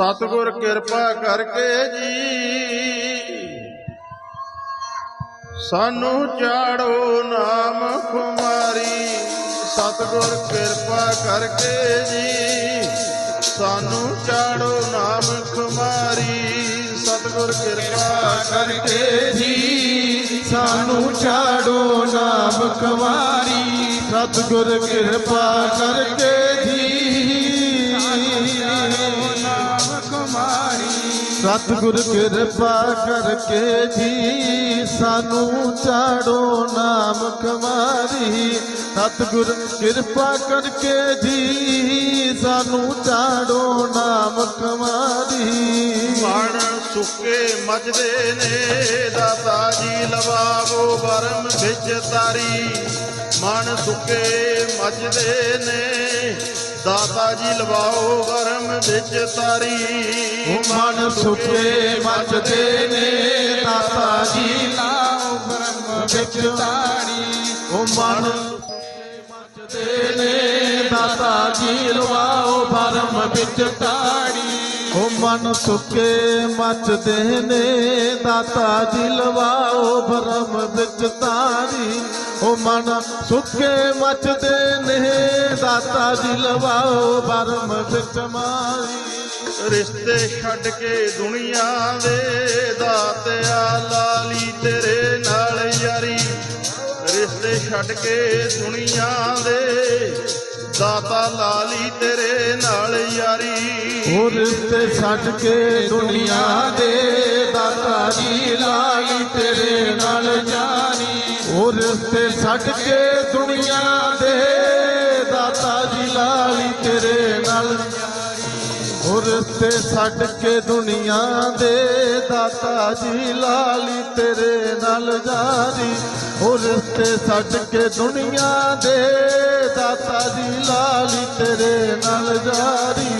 ਸਤਿਗੁਰ ਕਿਰਪਾ ਕਰਕੇ ਜੀ। ਸਾਨੂੰ ਚਾੜੋ ਨਾਮ ਖੁਮਾਰੀ। ਸਤਿਗੁਰ ਕਿਰਪਾ ਕਰਕੇ ਜੀ। ਸਾਨੂੰ ਚਾੜੋ ਨਾਮ ਖੁਮਾਰੀ। ਸਤਿਗੁਰ ਕਿਰਪਾ ਕਰਕੇ ਜੀ। ਸਾਨੂੰ ਚਾੜੋ ਨਾਮ ਖੁਮਾਰੀ। ਸਤਿਗੁਰ ਕਿਰਪਾ ਕਰਕੇ ਜੀ। ਸਤਿਗੁਰ ਕਿਰਪਾ ਕਰਕੇ ਜੀ ਸਾਨੂੰ ਛਾੜੋ ਨਾਮ ਕੁਮਾਰੀ ਸਤਿਗੁਰ ਕਿਰਪਾ ਕਰਕੇ ਜੀ ਸਾਨੂੰ ਛਾੜੋ ਨਾਮ ਕੁਮਾਰੀ ਮਣ ਸੁੱਕੇ ਮਜਦੇ ਨੇ, ਦਾਤਾ ਜੀ ਲਵਾਵੋ ਵਰਮ ਵਿੱਚ ਤਾਰੀ। ਮਨ ਸੁੱਕੇ ਮਜਦੇ ਨੇ, ਦਾਤਾ ਜੀ ਲਵਾਓ ਵਿੱਚ ਤਾਰੀ ਉਹ ਮਨ ਸੁਖੇ ਮਚਦੇ ਨੇ ਦਾਤਾ ਜੀ ਲਾਓ ਬ੍ਰਹਮ ਵਿੱਚ ਤਾੜੀ ਉਹ ਮਨ ਸੁਖੇ ਨੇ ਦਾਤਾ ਜੀ ਲਵਾਓ ਬ੍ਰਹਮ ਵਿੱਚ ਤਾਰੀ। ਉਹ ਮਨ ਸੁਖੇ ਮਚਦੇ ਨੇ, ਦਾਤਾ ਜੀ ਲਵਾਓ ਬ੍ਰਹਮ ਵਿੱਚ ਤਾਰੀ। ਉਹ ਮਨ ਸੁਖੇ ਮਚਦੇ ਨੇ, ਦਾਤਾ ਜੀ ਲਵਾਓ ਬ੍ਰਹਮ ਵਿੱਚ ਮਾਰੀ। ਰਿਸ਼ਤੇ ਛੱਡ ਕੇ ਦੁਨੀਆ ਦੇ ਦਾਤਿਆ ਲਾਲੀ ਤੇਰੇ ਨਾਲ ਯਾਰੀ। ਰਿਸ਼ਤੇ ਛੱਡ ਕੇ ਦੁਨੀਆ ਦੇ ਦਾਤਾ ਲਾਲੀ ਤੇਰੇ ਨਾਲ ਯਾਰੀ। ਉਹ ਰਿਸ਼ਤੇ ਛੱਡ ਕੇ ਦੁਨੀਆ ਦੇ ਦਾਤਾ ਜੀ ਲਾਈ ਤੇਰੇ ਨਾਲ ਜਾਣੀ। ਉਹ ਰਿਸ਼ਤੇ ਛੱਡ ਕੇ ਦੁਨੀਆ ਦੇ ਦਾਤਾ ਜੀ ਲਾਈ ਤੇਰੇ ਨਾਲ ਉਹ ਰਿਸ਼ਤੇ ਛੱਡ ਕੇ ਦੁਨੀਆ ਦੇ ਦਾਤਾ ਜੀ ਲਾਲੀ ਤੇਰੇ ਨਾਲ ਜਾਰੀ ਉਹ ਰਿਸ਼ਤੇ ਛੱਡ ਕੇ ਦੁਨੀਆ ਦੇ ਦਾਤਾ ਜੀ ਲਾਲੀ ਤੇਰੇ ਨਾਲ ਜਾਰੀ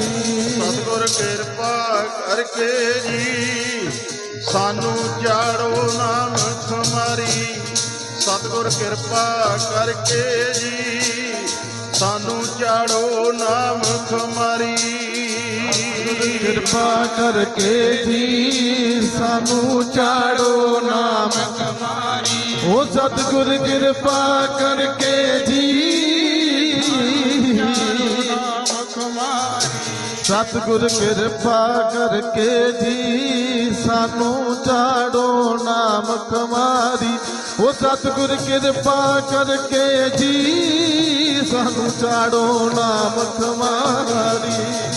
ਕਰਕੇ ਜੀ ਸਾਨੂੰ ਚਾੜੋ ਨਾਮ ਖਮਾਰੀ ਸਤਿਗੁਰ ਕਿਰਪਾ ਕਰਕੇ ਜੀ ਸਾਨੂੰ ਚਾੜੋ ਨਾਮ ਖਮਾਰੀ ਕਿਰਪਾ ਕਰਕੇ ਜੀ ਸਾਨੂੰ ਚਾੜੋ ਨਾਮ ਕਮਾਰੀ ਉਹ ਸਤਿਗੁਰ ਕਿਰਪਾ ਕਰਕੇ ਜੀ ਸਤਿਗੁਰ ਕਿਰਪਾ ਕਰਕੇ ਜੀ ਸਾਨੂੰ ਚਾੜੋ ਨਾਮ ਕਮਾਰੀ। ਉਹ ਸਤਿਗੁਰ ਕਿਰਪਾ ਕਰਕੇ ਜੀ ਸਾਨੂੰ ਚਾੜੋ ਨਾਮ ਕਮਾਰੀ।